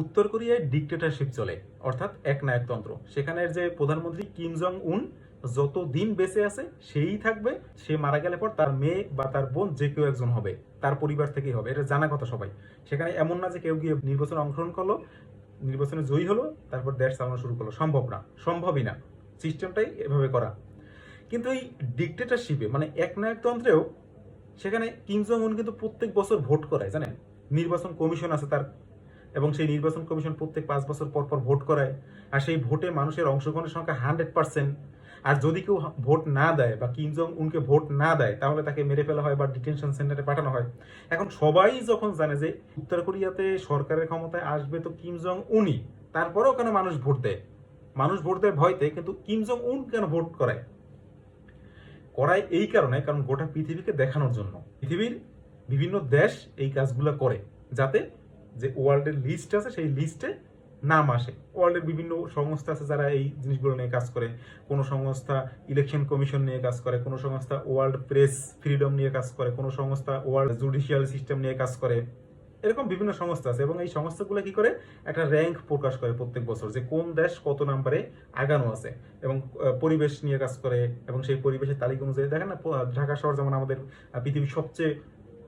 উত্তর কোরিয়ায় ডিকটেটরশিপ চলে, অর্থাৎ এক নায়কতন্ত্র সেখানের যে প্রধানমন্ত্রী কিম জং উন যত দিন বেঁচে আছে, সেই থাকবে। সে মারা গেলে পর তার মেয়ে বা তার বোন যে কেউ একজন হবে, তার পরিবার থেকেই হবে। এটা জানা কথা সবাই। সেখানে এমন না যে কেউ গিয়ে নির্বাচনে অংশগ্রহণ করল, নির্বাচনে জয়ী হলো, তারপর দেশ চালানো শুরু করল। সম্ভব না, সম্ভবই না। সিস্টেমটাই এভাবে করা। কিন্তু এই ডিকটেটরশিপে মানে একনায়কতন্ত্রেও সেখানে কিম জং উন কিন্তু প্রত্যেক বছর ভোট করায়, জানেন? নির্বাচন কমিশন আছে তার এবং সেই নির্বাচন কমিশন প্রত্যেক পাঁচ বছর পর পর ভোট করায়, আর সেই ভোটে মানুষের অংশগ্রহণের সংখ্যা হান্ড্রেড পার্সেন্ট। আর যদি কেউ ভোট না দেয় বা কিম জং উনকে ভোট না দেয়, তাহলে তাকে মেরে ফেলা হয় বা ডিটেনশন সেন্টারে পাঠানো হয়। এখন সবাই যখন জানে যে উত্তর কোরিয়াতে সরকারের ক্ষমতায় আসবে তো কিম জং উনই তারপরেও কেন মানুষ ভোট দেয়? মানুষ ভোট দেয় ভয়তে, কিন্তু কিম জং উন কেন ভোট করায়? করায় এই কারণে, কারণ গোটা পৃথিবীকে দেখানোর জন্য। পৃথিবীর বিভিন্ন দেশ এই কাজগুলো করে, যাতে যে ওয়ার্ল্ডের লিস্ট আছে, সেই লিস্টে নাম আসে। ওয়ার্ল্ডের বিভিন্ন সংস্থা আছে যারা এই জিনিসগুলো নিয়ে কাজ করে। কোনো সংস্থা ইলেকশন কমিশন নিয়ে কাজ করে, কোনো সংস্থা ওয়ার্ল্ড প্রেস ফ্রিডম নিয়ে কাজ করে, কোনো সংস্থা ওয়ার্ল্ড জুডিশিয়াল সিস্টেম নিয়ে কাজ করে। এরকম বিভিন্ন সংস্থা আছে এবং এই সংস্থাগুলো কি করে? একটা র্যাঙ্ক প্রকাশ করে প্রত্যেক বছর যে কোন দেশ কত নাম্বারে আগানো আছে এবং পরিবেশ নিয়ে কাজ করে এবং সেই পরিবেশের তালিকা অনুযায়ী দেখেন না ঢাকা শহর যেমন আমাদের পৃথিবীর সবচেয়ে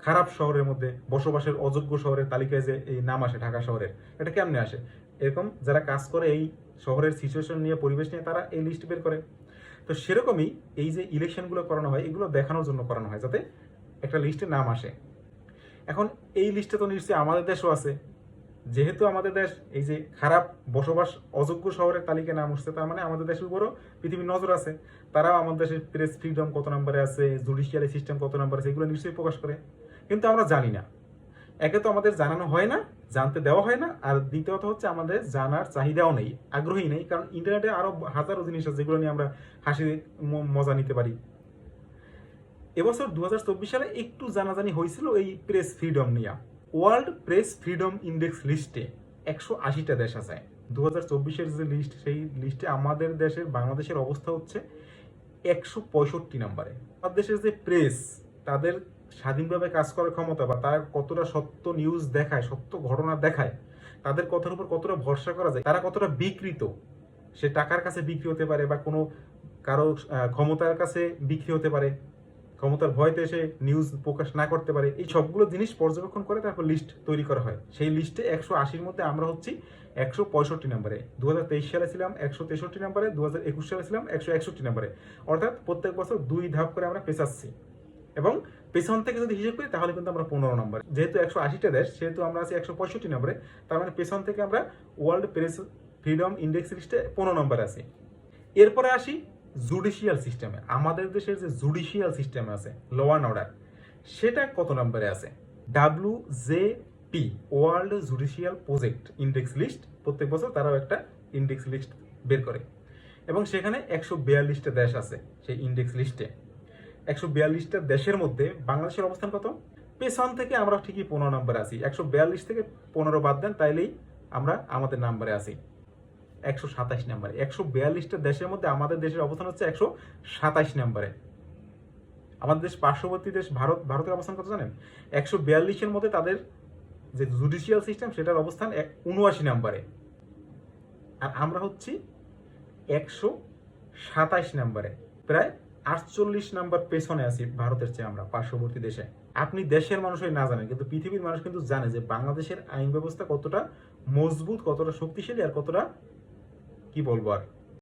খারাপ শহরের মধ্যে, বসবাসের অযোগ্য শহরের তালিকায় যে এই নাম আসে, ঢাকা শহরের, এটা কেমনে আসে? এরকম যারা কাজ করে এই শহরের সিচুয়েশন নিয়ে, পরিবেশ নিয়ে, তারা এই লিস্ট বের করে। তো সেরকমই এই যে ইলেকশনগুলো করানো হয়, এগুলো দেখানোর জন্য করানো হয়, যাতে একটা লিস্টে নাম আসে। এখন এই লিস্টে তো নিশ্চয়ই আমাদের দেশও আছে। যেহেতু আমাদের দেশ, এই যে খারাপ বসবাস অযোগ্য শহরের তালিকায় নাম উঠছে, তার মানে আমাদের দেশের উপরও পৃথিবীর নজর আছে। তারাও আমাদের দেশের প্রেস ফ্রিডম কত নম্বরে আছে জুডিশিয়ারি সিস্টেম কত নম্বরে আছে, এগুলো নিশ্চয়ই প্রকাশ করে। কিন্তু আমরা জানি না। একে তো আমাদের জানানো হয় না, জানতে দেওয়া হয় না, আর দ্বিতীয়ত হচ্ছে আমাদের জানার চাহিদাও নেই, আগ্রহী নেই, কারণ ইন্টারনেটে আরও হাজারো জিনিস আছে, যেগুলো নিয়ে আমরা হাসি মজা নিতে পারি। এবছর দু হাজার চব্বিশ সালে একটু জানাজানি হয়েছিল এই প্রেস ফ্রিডম নিয়ে। ওয়ার্ল্ড প্রেস ফ্রিডম ইন্ডেক্স লিস্টে একশো আশিটা দেশ আছে। দু হাজার চব্বিশের যে লিস্ট, সেই লিস্টে আমাদের দেশের, বাংলাদেশের অবস্থা হচ্ছে একশো পঁয়ষট্টি নম্বরে। দেশের যে প্রেস, তাদের স্বাধীনভাবে কাজ করার ক্ষমতা বা তারা কতটা সত্য নিউজ দেখায়, সত্য ঘটনা দেখায়, তাদের কথার উপর কতটা ভরসা করা যায়, তারা কতটা বিকৃত, সে টাকার কাছে বিক্রি হতে পারে বা কোনো কারও ক্ষমতার কাছে বিক্রি হতে পারে ক্ষমতার ভয়তে এসে নিউজ প্রকাশ না করতে পারে, এই সবগুলো জিনিস পর্যবেক্ষণ করে তারপর লিস্ট তৈরি করা হয়। সেই লিস্টে একশো আশির মধ্যে আমরা হচ্ছি একশো পঁয়ষট্টি নম্বরে। দু হাজার তেইশ সালে ছিলাম, একশো তেষট্টি নম্বরে। দু হাজার একুশ সালে ছিলাম, একশো একষট্টি নম্বরে। অর্থাৎ প্রত্যেক বছর দুই ধাপ করে আমরা পেছাচ্ছি। এবং পেছন থেকে যদি হিসেব করি, তাহলে কিন্তু আমরা পনেরো নম্বর। যেহেতু একশো আশিটা দেশ, সেহেতু আমরা আছি একশো পঁয়ষট্টি নম্বরে, তার মানে পেছন থেকে আমরা ওয়ার্ল্ড প্রেস ফ্রিডম ইন্ডেক্স লিস্টে পনেরো নম্বরে আছি। এরপরে আসি জুডিশিয়াল সিস্টেমে, আমাদের দেশের যে জুডিশিয়াল সিস্টেম আছে ল অ্যান্ড অর্ডার সেটা কত নম্বরে আছে? W J P world judicial project index list প্রত্যেক বছর তারাও একটা ইন্ডেক্স লিস্ট বের করে। এবং সেখানে একশো বিয়াল্লিশটা দেশ আছে সেই ইন্ডেক্স লিস্টে একশো বিয়াল্লিশটা দেশের মধ্যে বাংলাদেশের অবস্থান কত? পেছন থেকে আমরা ঠিকই পনেরো নম্বরে আছি। একশো বিয়াল্লিশ থেকে পনেরো বাদ দেন, তাইলেই আমরা আমাদের নাম্বারে আছি। একশো সাতাশ নম্বরে। একশো বিয়াল্লিশটা দেশের মধ্যে আমাদের দেশের অবস্থান হচ্ছে একশো সাতাশ নম্বরে। আমাদের দেশ পার্শ্ববর্তী দেশ ভারত, ভারতের অবস্থান কত জানেন? একশো বিয়াল্লিশের মধ্যে তাদের যে জুডিশিয়াল সিস্টেম সেটার অবস্থান এক- উনআশি নম্বরে। আর আমরা হচ্ছি একশো সাতাশ নম্বরে। প্রায় আটচল্লিশ নাম্বার পেছনে আছি ভারতের চেয়ে আমরা, পার্শ্ববর্তী দেশে। আপনি দেশের মানুষই না জানেন, কিন্তু পৃথিবীর মানুষ কিন্তু জানে যে বাংলাদেশের আইন ব্যবস্থা কতটা মজবুত, কতটা শক্তিশালী আর কতটা কি বলব আর